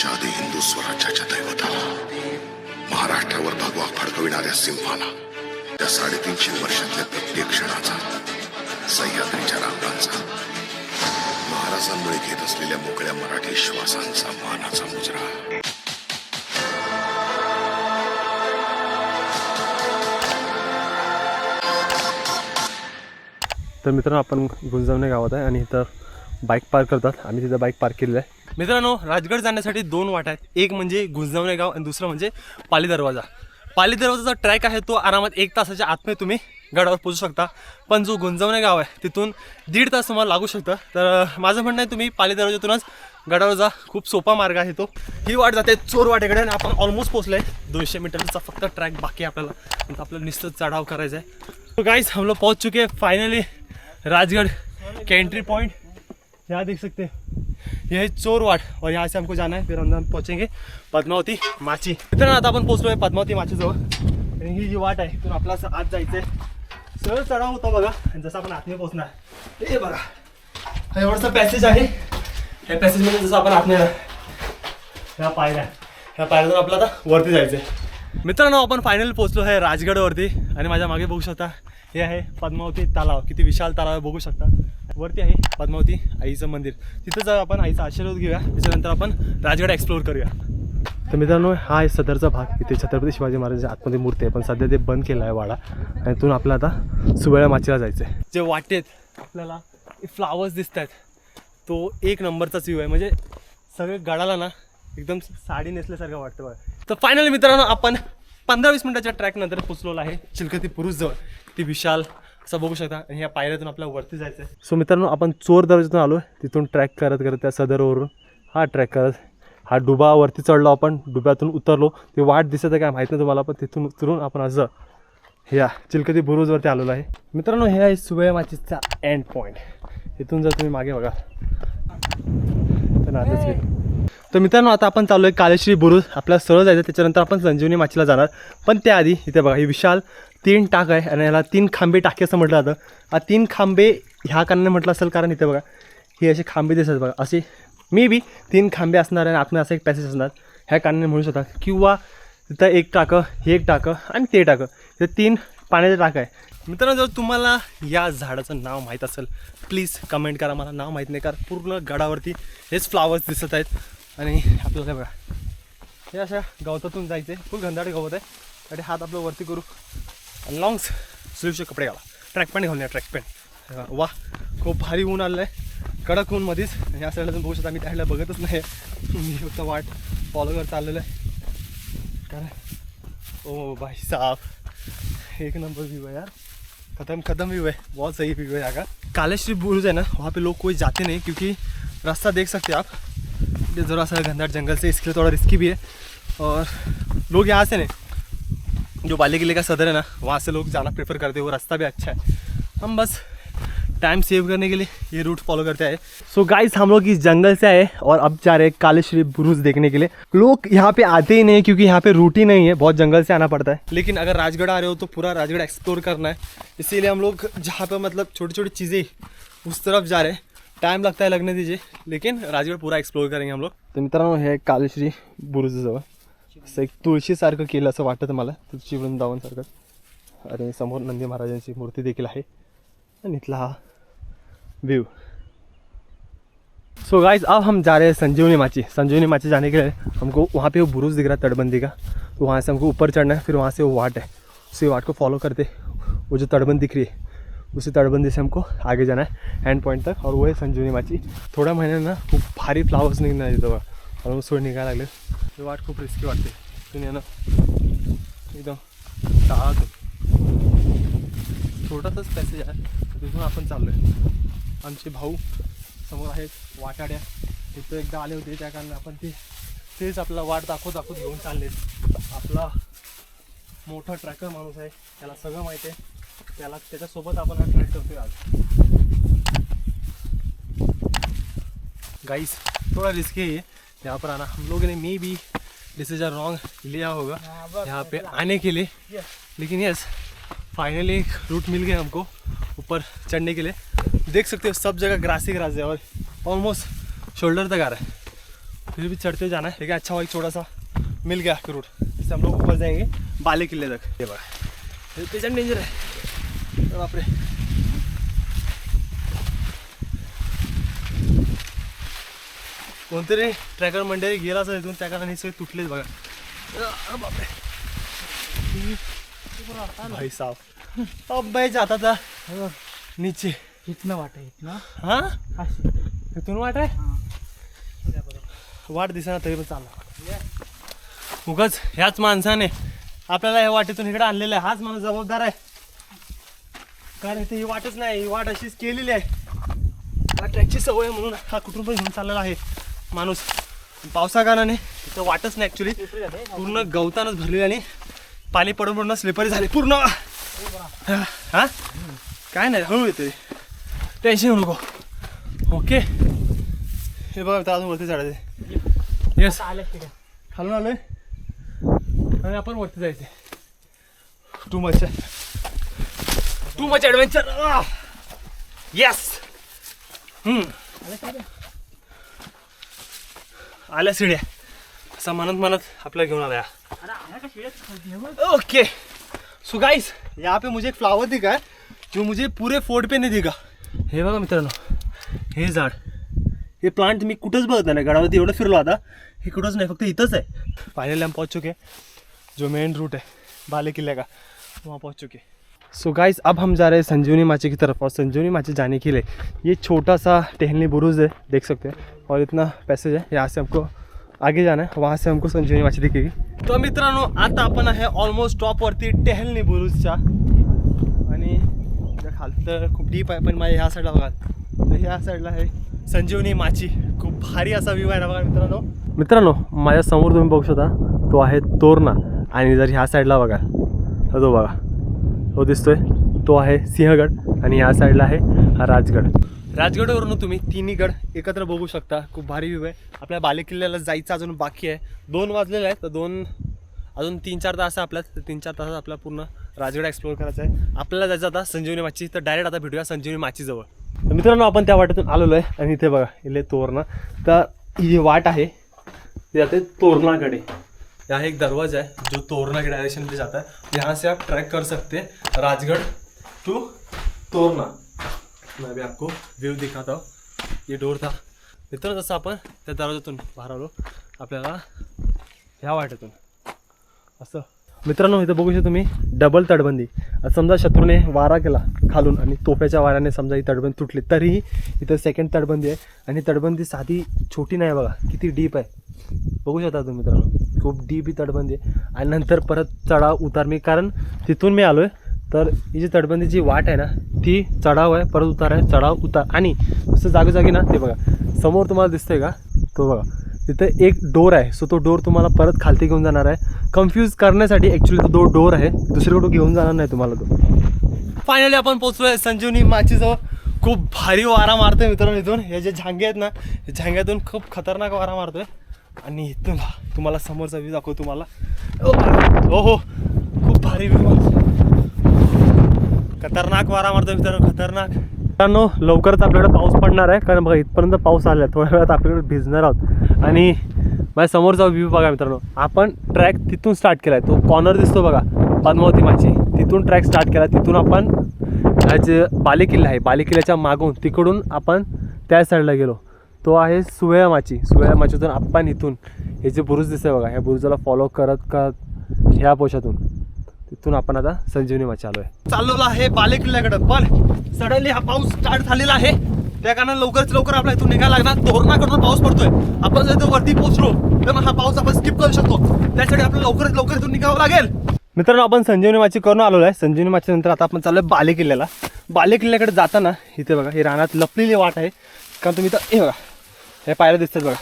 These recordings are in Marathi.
शत्रूंच्या आधी हिंदू स्वराज्याच्या दैवताला महाराष्ट्रावर भगवा फडकविणाऱ्या सिंहाला त्या साडेतीनशे वर्षातल्या प्रत्येक क्षणाचा सह्याद्रीच्या रांगांचा महाराजांमुळे घेत असलेल्या मोकळ्या मराठी श्वासांचा मानाचा मुजरा. तर मित्रांनो आपण गुंजवणे गावात आहे आणि इथं बाईक पार्क करतात. आम्ही तिथं बाईक पार्क केलेलं आहे. मित्रांनो राजगड जाण्यासाठी दोन वाटा आहेत. एक म्हणजे गुंजवणे गाव आणि दुसरं म्हणजे पाली दरवाजा. पाली दरवाजाचा ट्रॅक आहे तो आरामात एक तासाच्या आतमध्ये तुम्ही गडावर पोहोचू शकता. पण जो गुंजवणे गाव आहे तिथून दीड तास तुम्हाला लागू शकतं. तर माझं म्हणणं आहे तुम्ही पाली दरवाजातूनच गडावर जा. खूप सोपा मार्ग आहे तो. ही वाट जाते चोर वाटेकडे आणि आपण ऑलमोस्ट पोचलो आहे दोनशे मीटरचा फक्त ट्रॅक बाकी आपल्याला. आपलं निश्चित चढाव करायचा आहे तो गाईस हम लोग पहुंच चुके फायनली राजगड. कॅन्ट्री के एंट्री पॉइंट यहाँ देख सकते हैं। यह है चोरवाड और यहाँ से हमको जाना है फिर हम हम पहुँचेंगे पद्मावती माची। मित्रांनो आता आपण पोहोचलो आहे पद्मावती माचीजवळ आणि ही। जी वाट आहे इथून आपला आत जायचं आहे। सरळ चढाव होता बघा आणि जसं आपण आतमध्ये पोहोचणार हे बघा हा एवढासा पॅसेज आहे. ह्या पॅसेजमध्ये जसं आपण आतमध्ये ह्या पायऱ्या ह्या पायऱ्यातून आपल्याला आता वरती जायचं आहे मित्रांनो आपण फायनल पोहोचलो आहे राजगडवरती आणि माझ्या मागे बघू शकता हे आहे पद्मावती तलाव. किती विशाल तलाव आहे बघू शकता. वरती आहे पद्मावती आईचं मंदिर. तिथं जाऊ आपण आईचा आशीर्वाद घेऊया. त्याच्यानंतर आपण राजगड एक्सप्लोअर करूया. तर मित्रांनो हा आहे सदरचा भाग. इथे छत्रपती शिवाजी महाराजांच्या आतमध्ये मूर्ती आहे पण सध्या ते बंद केलं आहे वाडा. आणि इथून आपला आता सुवेळा माचीला जायचं आहे जे वाटेत आपल्याला फ्लावर्स दिसत आहेत तो एक नंबरचाच व्ह्यू आहे. म्हणजे सगळे गडाला ना एकदम साडी नेसल्यासारखं वाटतं बघा. तर फायनली मित्रांनो आपण पंधरा वीस मिनिटाच्या ट्रॅक नंतर पोचलेलो आहे. चिलकती पुरुषजवळ ती विशाल असं बघू शकता. आणि ह्या पायऱ्यातून आपल्याला वरती जायचं आहे सो मित्रांनो आपण चोर दरवाजातून आलो तिथून ट्रॅक करत करत त्या सदरवरून हा ट्रॅक करत हा डुबावरती चढलो आपण. डुब्यातून उतरलो. ते वाट दिसत आहे काय माहीत नाही तुम्हाला पण तिथून उतरून आपण असं ह्या चिलकती बुरुजवरती आलेलो आहे. मित्रांनो हे आहे सुबया माचीचा एंड पॉईंट इथून जर तुम्ही मागे बघा तर आहे. तर मित्रांनो आता आपण चाललो आहे कालेश्री बुरुज. आपल्याला सरळ जायचं त्याच्यानंतर आपण संजीवनी माचीला जाणार. पण त्याआधी इथे बघा ही विशाल तीन टाक आहे आणि याला तीन खांबे टाके असं म्हटलं जातं. हा तीन खांबे ह्या कारणाने म्हटलं असेल कारण इथे बघा हे असे खांबे दिसतात बघा. असे मे बी तीन खांबे असणार आणि आतमध्ये असा एक पॅसेज असणार. ह्या कारणाने म्हणू शकतात किंवा तिथं एक टाकं हे एक टाकं आणि ते टाकं. हे तीन पाण्याचे टाकं आहे. मित्रांनो जर तुम्हाला या झाडाचं नाव माहीत असेल प्लीज कमेंट करा. मला नाव माहीत नाही कारण पूर्ण गडावरती हेच फ्लावर्स दिसत आहेत. आणि आपल्याला काय बघा. हे अशा गवतातून जायचं आहे फुल घंदाडे गवत आहे. आणि हात आपलं वरती करू. आणि लॉंग्स स्लीवचे कपडे घाला. ट्रॅक पॅन्ट घालून या ट्रॅक पॅन्ट वा खूप भारी ऊन आलं आहे कडक ऊन मध्येच. या साईडला तुम्ही बघू शकता मी त्याला बघतच नाही मी फक्त वाट फॉलो करत चाललेलं आहे. कारण ओ भाई साहब एक नंबर व्यू है यार. खत्म खत्म व्यू है बहुत सही व्यू है यहाँ का? कालेश्री बुर्ज है ना वहाँ पे लोग कोई जाते नहीं क्योंकि रास्ता देख सकते आप. ये ज़रा सा घंटाट जंगल से, इसके लिए थोड़ा रिस्की भी है। और लोग यहाँ से नहीं, जो बाली किले का सदर है ना, वहाँ से लोग जाना प्रेफर करते हैं, वो रास्ता भी अच्छा है। हम बस टाइम सेव करने के लिए ये रूट फॉलो करते आए। सो गाइस हम लोग इस जंगल से आए और अब जा रहे हैं काले कालेश्वरी बुरुज देखने के लिए। लोग यहाँ पे आते ही नहीं क्योंकि यहाँ पे रूट ही नहीं है, बहुत जंगल से आना पड़ता है। लेकिन अगर राजगढ़ आ रहे हो तो पूरा राजगढ़ एक्सप्लोर करना है। इसीलिए हम लोग जहाँ पे मतलब छोटी छोटी चीज़ें उस तरफ़ जा रहे हैं। टाइम लगता है लगने दीजिए लेकिन राजगढ़ पूरा एक्सप्लोर करेंगे हम लोग। तर मित्रांनो हे कालश्री बुरुजजवळ. असं एक तुळशीसारखं केलं असं वाटतं मला तुळशी वृंदावनसारखं आणि समोर नंदी महाराजांची मूर्ती देखील आहे. आणि इथला हा व्यू सो गाइस अब हम जा रहे हैं संजीवनी माची. संजीवनी माची जाने के लिए हमको वहाँ पे वो बुरुज दिख रहा है तटबंदी का. तो वहाँ से हमको ऊपर चढ़ना है फिर वहाँ से वो वाट है. उसी वाट को फॉलो करते वो जो तटबंद दिख रही है उसी तटबंदी से हमको आगे जाना है एंड पॉइंट तक। और वो है संजीवनी माची। थोड्या महिन्यानं ना खूप भारी फ्लावर्स निघणार तिथं बघा ऑलमोस्ट सोड निघायला लागले ते वाट खूप रिस्की वाटते तुम्ही ना एकदम टाळा छोटासाच पॅसेज आहे तिथून आपण चाललो आहे आमचे भाऊ समोर आहेत वाटाड्या। तिथं एकदा आले होते त्या कारणाने आपण ते तेच आपला वाट दाखवत दाखवत घेऊन चालले. आपला मोठा ट्रॅकर माणूस आहे त्याला सगळं माहिती आहे. त्याला त्याच्यासोबत आपण हा ट्रॅक करतोय आज. गाइस थोड़ा रिस्की है यहाँ पर आना. हम लोगों ने मे भी डिसीज़न रॉन्ग लिया होगा. यहाँ पे आने के लिए। लेकिन यस फाइनली एक रूट मिल गया हमको ऊपर चढ़ने के लिए। देख सकते हो सब जगह ग्रास ही ग्रास है और ऑलमोस्ट शोल्डर तक आ रहा है। फिर भी चढ़ते जाना है। लेकिन अच्छा हुआ एक छोटा सा मिल गया रूट इससे हम लोग ऊपर जाएँगे बाले किले तक। ये हे त्याच्यात डेंजर अरे बापरे. कोणतरी ट्रॅकर मंडळी गेला असं इथून त्या कारणाने सगळे तुटलेच बघा. बापरे. भाई साहब अब मैं जाता था नीचे. इथनं वाट आहे इथनं. हाँ? इथून वाट आहे? वाट दिसना तरी पण चालला उगाच ह्याच माणसाने आपल्याला या वाटेतून इकडे आणलेलं आहे. हाच माणूस जबाबदार आहे. कारण इथे ही वाटच नाही ही वाट अशीच केलेली आहे. हा ट्रॅकची सवय म्हणून हा कुटुंब घेऊन चाललेला आहे माणूस. पावसा कारणाने इथं वाटच नाही ॲक्च्युली पूर्ण गवतानच भरलेली आणि पाणी पडून पडून स्लिपरी झाली पूर्ण. हा? काय नाही हळू येते टेन्शन घेऊ नको. ओके हे बघा आता अजून वरती चढायचे येस आले खालून आलोय. आणि आपण वरती जायचे too much too much adventure yes आल्या शिड्या. असं म्हणत म्हणत आपल्याला घेऊन आल्या. आला ओके सो गाइस यहाँ पे मुझे एक फ्लावर दिखा है जो मुझे पूरे फोर्ट पे नहीं दिखा. हे बघा मित्रांनो हे झाड. हे प्लांट मी कुठंच बघत नाही. गडावरती एवढं फिरलो आता. हे कुठंच नाही फक्त इथंच आहे. फायनली हम पहुंच चुके जो मेन रूट है बाले किले का वहाँ पहुंच चुके सो गाइस अब हम जा रहे हैं संजीवनी माची की तरफ और संजीवनी माची जाने के लिए ये छोटा सा टहलनी बुरुज है देख सकते हैं। और इतना पैसेज है यहाँ से हमको आगे जाना है वहाँ से हमको संजीवनी माची दिखेगी। तो मित्रांनो आता आपण आहे ऑलमोस्ट टॉपवरती टेहलनी बुरुजच्या आणि इथं तर खूप डीप आहे पण माझ्या ह्या साईडला बघा. तर ह्या साईडला आहे संजीवनी माची. खूप भारी असा व्ह्यू आहे ना बघा मित्रांनो. मित्रांनो माझ्यासमोर तुम्ही बघू शकता तो आहे तोरणा. आणि जर ह्या साईडला बघा. तर तो बघा. हो दिसतोय. तो आहे सिंहगड आणि या साईडला आहे हा राजगड. राजगडवरून तुम्ही तिन्ही गड एकत्र बघू शकता. खूप भारी व्ह्यू आहे. आपल्या बालेकिल्ल्याला जायचं अजून बाकी आहे. दोन वाजलेले आहेत तर दोन अजून तीन चार तास आपल्या आपल्यात. तर तीन चार तासात आपला पूर्ण राजगड एक्सप्लोर करायचा आहे. आपल्याला जायचं आता संजीवनी माची तर डायरेक्ट आता भेटूया संजीवनी माचीजवळ तर मित्रांनो आपण त्या वाटेतून आलेलो आहे. आणि इथे बघा इथे तोरणा. तर ही वाट आहे ती जाते तोरणाकडे. यहाँ एक दरवाजा है जो तोरना के डायरेक्शन पे जाता है। यहाँ से आप ट्रैक कर सकते हैं राजगढ़ टू तोरना। मैं अभी आपको व्यू दिखाता हूँ। ये डोर था। मित्र जसं आपण त्या दरवाजातून बाहेर आलो आपल्याला ह्या वाटेतून। असं. मित्रांनो इथं बघू शकता तुम्ही डबल तटबंदी. समजा शत्रूने वारा केला खालून आणि तोफ्याच्या वाऱ्याने समजा ही तटबंदी तुटली तरीही इथं सेकंड तटबंदी आहे. आणि तटबंदी साधी छोटी नाही बघा किती डीप आहे. बघू शकता तुम्ही मित्रांनो. खूप डीप ही तटबंदी आहे. आणि नंतर परत चढाव उतार मी कारण तिथून मी आलो आहे तर ही जी तटबंदीची वाट आहे ना ती चढाव आहे परत उतार आहे चढाव उतार. आणि असं जागोजागी ना ते बघा समोर तुम्हाला दिसतंय का? तो बघा तिथं एक डोर आहे. सो तो डोर तुम्हाला परत खालती घेऊन जाणार आहे. कन्फ्यूज करण्यासाठी ॲक्च्युली तो दो डोर आहे. दुसरीकडून घेऊन जाणार नाही तुम्हाला तो. फायनली आपण पोहोचलोय संजीवनी माचीजवळ. खूप भारी वारा मारतोय मित्रांनो इथून. हे जे झांगे आहेत ना हे झांग्यातून खूप खतरनाक वारा मारतोय. आणि इथून तुम्हाला समोरचा व्ह्यू दाखवतो तुम्हाला ओ हो खूप भारी व्ह्यू खतरनाक वारा मारतोय मित्रांनो खतरनाक. मित्रांनो लवकरच आपल्याकडे पाऊस पडणार आहे कारण बघा इथपर्यंत पाऊस आला आहे. थोड्या वेळात आपल्याकडे भिजणार आहोत. आणि माझ्या समोरचा व्ह्यू बघा मित्रांनो आपण ट्रॅक तिथून स्टार्ट केला आहे तो कॉर्नर दिसतो बघा पद्मावती माची. तिथून ट्रॅक स्टार्ट केला. तिथून आपण हा जे बालेकिल्ला आहे बालेकिल्ल्याच्या मागून तिकडून आपण त्या साईडला गेलो. तो आहे सुवया माची सुवया माचीतून आपण इथून. हे जे बुरुज दिसतंय बघा ह्या बुरुजाला फॉलो करत करत ह्या पोशातून. तिथून आपण आता संजीवनी माची आलोय. चाललेलो आहे बालेकिल्ल्याकडे पण सडनली हा पाऊस स्टार्ट झालेला आहे. त्या कारणाने लवकरच लवकर आपल्या इथून निघायला लागणार. तोरणाकडून पाऊस पडतोय. आपण जर वरती पोहोचलो तर मग हा पाऊस आपण स्किप करू शकतो. त्यासाठी आपल्याला लवकरच लवकर इथून निघावं लागेल. मित्रांनो आपण संजीवनी माची करून आलेलो आहे. संजीवनी माची नंतर आता आपण चाललोय बाले किल्ल्याला बाले किल्ल्याकडे जाताना इथे बघा ही रानात लपलेली वाट आहे. कारण तुम्ही तर हे बघा हे पायऱ्या दिसतात बघा.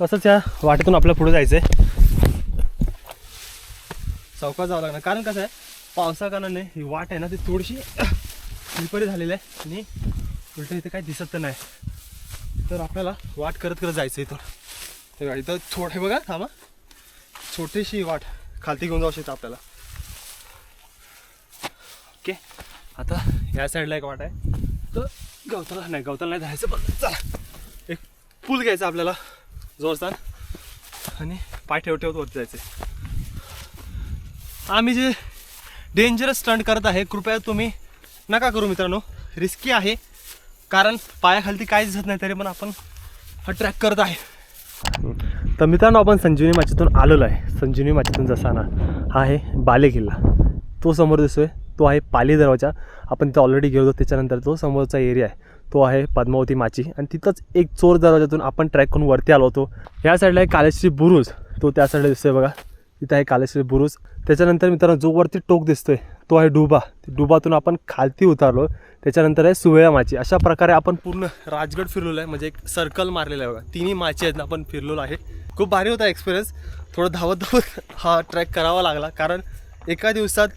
तसंच या वाटेतून आपल्याला पुढे जायचं आहे चौकात जावं लागणार. कारण कसं आहे पावसा कारणाने ही वाट आहे ना ती थोडीशी स्लिपरी झालेली आहे. आणि उलट इथे काही दिसत तर नाही. तर आपल्याला वाट करत करत जायचं इथून. हे इथं थोडे बघा थांबा. छोटीशी वाट खालती घेऊन जाऊ शकतो आपल्याला. ओके. आता या साईडला एक वाट आहे. तर गवताला नाही गवताला नाही जायचं पण चला. पूल घ्यायचा आपल्याला. जोरदार. आणि पाय ठेव ठेवत वरती जायचे आम्ही जे डेंजरस स्टंट करत आहे कृपया तुम्ही नका करू मित्रांनो. रिस्की आहे. कारण पायाखालती काहीच दिसत नाही तरी पण आपण हा ट्रॅक करत आहे. तर मित्रांनो आपण संजीवनी माचीतून आलेलो आहे. संजीवनी माचीतून जसाना हा आहे बाले किल्ला. तो समोर दिसतोय. तो आहे पाली दरवाजा. आपण तिथं ऑलरेडी गेलो होतो त्याच्यानंतर तो समोरचा एरिया आहे. तो आहे पद्मावती माची. आणि तिथंच एक चोर दरवाजातून आपण ट्रॅक करून वरती आलो होतो. ह्या साईडला आहे कालेश्री बुरुज. तो त्या साईडला दिसतोय बघा. तिथं आहे कालेश्री बुरुज. त्याच्यानंतर मित्रांनो जो वरती टोक दिसतोय तो आहे डुबा. डुबातून आपण खालती उतारलो. त्याच्यानंतर आहे सुवेळा माची. अशा प्रकारे आपण पूर्ण राजगड फिरलेलो आहे. म्हणजे एक सर्कल मारलेलं आहे बघा. तिन्ही माची आहेत ना आपण फिरलेलो आहे. खूप भारी होता एक्सपिरियन्स थोडं धावत धावत हा ट्रॅक करावा लागला. कारण एका दिवसात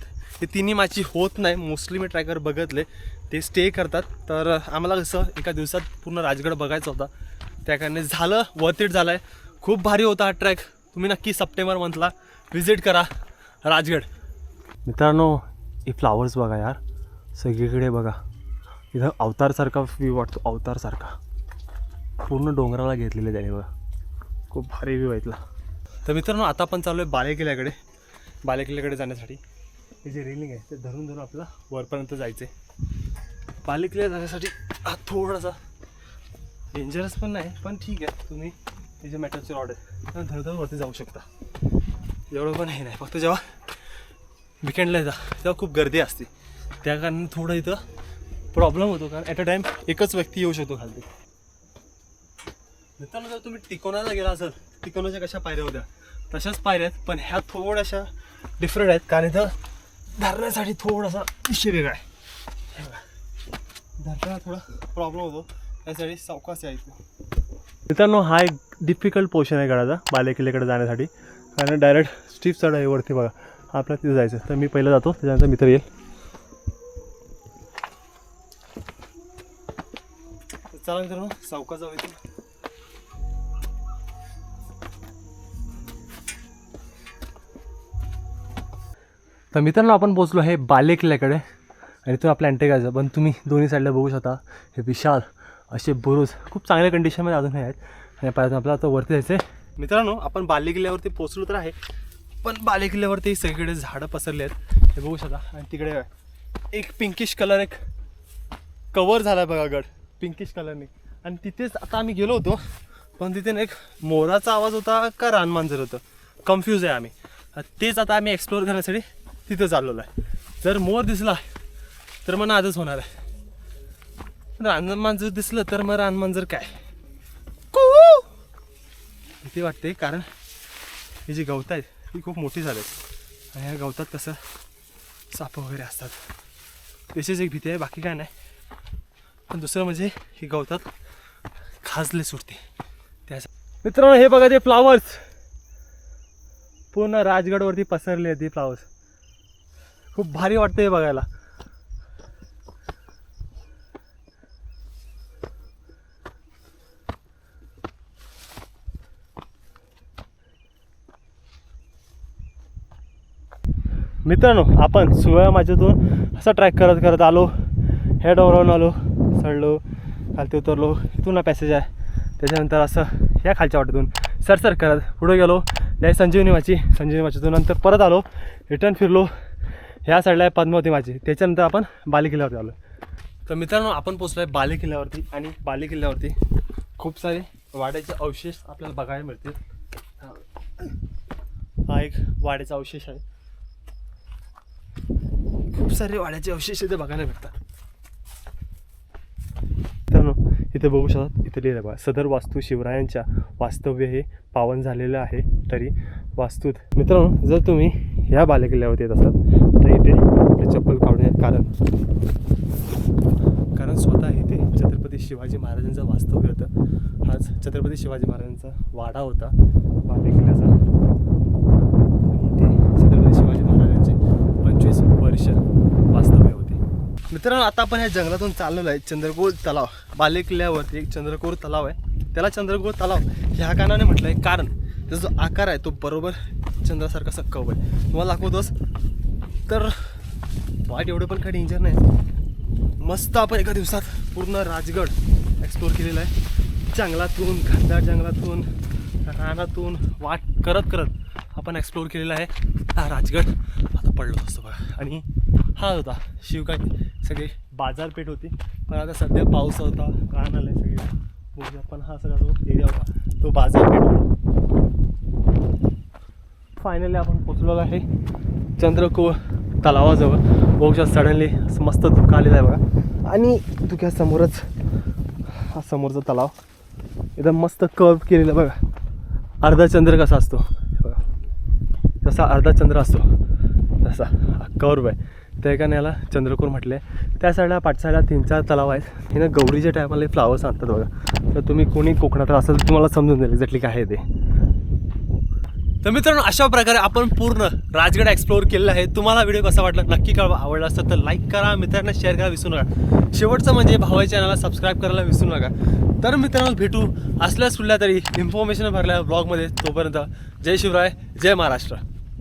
हे तिन्ही माची होत नाही. मोस्टली मी ट्रॅकर बघितले. ते स्टे करतात. तर आम्हाला कसं एका दिवसात पूर्ण राजगड बघायचा होता. त्या कारणे झालं वर्थ इट झालं आहे खूप भारी होता हा ट्रॅक तुम्ही नक्की सप्टेंबर मंथला व्हिजिट करा राजगड. मित्रांनो हे फ्लावर्स बघा यार. सगळीकडे बघा. इथं अवतारसारखा व्ह्यू वाटतो अवतारसारखा. पूर्ण डोंगराला घेतलेले त्याने बघा. खूप भारी व्ह्यू आहे इथला. तर मित्रांनो आता आपण चाललो आहे बालेकिल्याकडे बालेकिल्याकडे जाण्यासाठी. हे जे रेलिंग आहे ते धरून धरून आपल्याला वरपर्यंत जायचं आहे पालिकल्या जाण्यासाठी हा थोडासा डेंजरस पण नाही पण ठीक आहे. तुम्ही हे जे ऑर्डर रॉड आहे जाऊ शकता. एवढं पण हे नाही. फक्त जेव्हा विकेंडला जा तेव्हा खूप गर्दी असते. त्या कारणाने थोडं इथं प्रॉब्लेम होतो कारण ॲट अ टाईम एकच व्यक्ती येऊ शकतो खालती. मित्रांनो जर तुम्ही टिकोनाला गेला असाल टिकोनाच्या कशा पायऱ्या होत्या? तशाच पायऱ्या आहेत पण ह्या थोड्याशा डिफरंट आहेत कारण इथं धरण्यासाठी थोडासा विषय वेगळा आहे. धरताना थोडा प्रॉब्लेम होतो. त्यासाठी सावकाश यायचं मित्रांनो हा एक डिफिकल्ट पोर्शन आहे गडाचा बालेकिल्ल्याकडे जाण्यासाठी. कारण डायरेक्ट स्टीप चढ आहे वरती बघा. आपल्याला तिथं जायचं. तर मी पहिलं जातो त्याच्यानंतर मित्र येईल. चला मित्रांनो सावकाश जाऊ इथून. तर मित्रांनो आपण पोचलो आहे बाले किल्ल्याकडे आणि तो आपला अँटेगायचा पण तुम्ही दोन्ही साईडला बघू शकता. हे विशाल असे बुरुज. खूप चांगल्या कंडिशनमध्ये अजूनही आहेत. आणि पाहिजे आपल्याला आता वरती जायचं आहे मित्रांनो आपण बाले किल्ल्यावरती पोचलो तर आहे. पण बाले किल्ल्यावरती सगळीकडे झाडं पसरली आहेत. हे बघू शकता. आणि तिकडे एक पिंकिश कलर एक कवर झाला आहे बघा गड. पिंकिश कलरने आणि तिथेच आता आम्ही गेलो होतो. पण तिथे ना एक मोराचा आवाज होता का रानमांजर होतं? कन्फ्यूज आहे आम्ही. तेच आता आम्ही एक्सप्लोअर करण्यासाठी तिथं चाललेलो आहे. जर मोर दिसला तर मग आजच होणार आहे. रानमांजर दिसलं तर मग रानमांजर काय? ते भीती वाटते कारण ही जी गवत आहेत ही खूप मोठी झाली आहेत. आणि ह्या गवतात कसं साप वगैरे असतात. त्याचीच एक भीती आहे बाकी काय नाही. पण दुसरं म्हणजे ही गवतात खाजले सुटते त्या मित्रांनो हे बघा ते फ्लावर्स पूर्ण राजगडवरती पसरले आहेत ते फ्लावर्स खूप भारी वाटतं हे बघायला. मित्रांनो आपण सुवया माझ्यातून असा ट्रॅक करत करत आलो. हे डोंगरावरून आलो चढलो खालती उतरलो. इथून पॅसेज आहे. त्याच्यानंतर असं ह्या खालच्या वाटेतून सरसर करत पुढे गेलो. या संजीवनी माची. संजीवनी माचीतून नंतर परत आलो. रिटर्न फिरलो. ह्या साईडला आहे पद्मावती माची. त्याच्यानंतर आपण बाले किल्ल्यावरती आलो. तर मित्रांनो आपण पोचलो आहे बाले किल्ल्यावरती आणि बाले किल्ल्यावरती खूप सारे वाड्याचे अवशेष आपल्याला बघायला मिळतील. हा एक वाड्याचा अवशेष आहे. खूप सारे वाड्याचे अवशेष इथे बघायला भेटतात. मित्रांनो इथे बघू शकतात इथे लिहिलं बघा सदर वास्तू शिवरायांच्या वास्तव्य हे पावन झालेलं आहे तरी वास्तूत. मित्रांनो जर तुम्ही ह्या बालेकिल्ल्यावरती येत असाल तर इथे आपले चप्पल काढून कारण कारण स्वतः इथे छत्रपती शिवाजी महाराजांचं वास्तव्य होतं. हाच छत्रपती शिवाजी महाराजांचा वाडा होता बालेकिल्ल्याचा आणि इथे छत्रपती शिवाजी महाराजांचे पंचवीस वर्ष वास्तव्य होते मित्रांनो आता आपण ह्या जंगलातून चाललेलो आहे चंद्रकोर तलाव. बाले किल्ल्यावरती एक चंद्रकोर तलाव आहे. त्याला चंद्रकोर तलाव ह्या कारणाने म्हटलं आहे कारण त्याचा जो आकार आहे तो बरोबर चंद्रासारखा सक्कव आहे तुम्हाला दाखवतोस तर वाईट एवढं पण काही डेंजर नाही. मस्त आपण एका दिवसात पूर्ण राजगड एक्सप्लोर केलेला आहे. जंगलातून घनदाट जंगलातून रानातून वाट करत करत आपण एक्सप्लोअर केलेला आहे. हा राजगड. आता पडलो असतो बघा. आणि हा होता शिवकाठी. सगळी बाजारपेठ होती. पण आता सध्या पाऊस होता घाण आलं आहे सगळे बघूया पण हा सगळा जो एरिया होता तो बाजारपेठ होता. फायनली आपण पोचलेलो आहे चंद्रको तलावाजवळ. बघूया सडनली असं मस्त धुकं आलेलं आहे बघा. आणि धुक्यासमोरच हा समोरचा तलाव. एकदम मस्त कर्व केलेला आहे बघा. अर्धा चंद्र कसा असतो? बघा. जसा अर्धा चंद्र असतो तसा कर्व आहे. त्या एकाने याला चंद्रकोर म्हटले. त्या साईडला पाठसाईडला तीन चार तलाव आहेत. हे ना गौरीच्या टायमाला फ्लावर्स आणतात बघा. तर तुम्ही कोणी कोकणात असाल तर तुम्हाला समजून जाईल एक्झॅक्टली काय आहे ते. तर मित्रांनो अशा प्रकारे आपण पूर्ण राजगड एक्सप्लोअर केलेला आहे. तुम्हाला व्हिडिओ कसा वाटला नक्की कळवा. आवडला असतं तर लाईक करा. मित्रांना शेअर करा विसरू नका. शेवटचं म्हणजे भावाच्या चॅनलला सबस्क्राईब करायला विसरू नका. तर मित्रांनो भेटू असल्या सुटल्या तरी इन्फॉर्मेशन भरल्या ब्लॉगमध्ये तोपर्यंत. जय शिवराय जय महाराष्ट्र.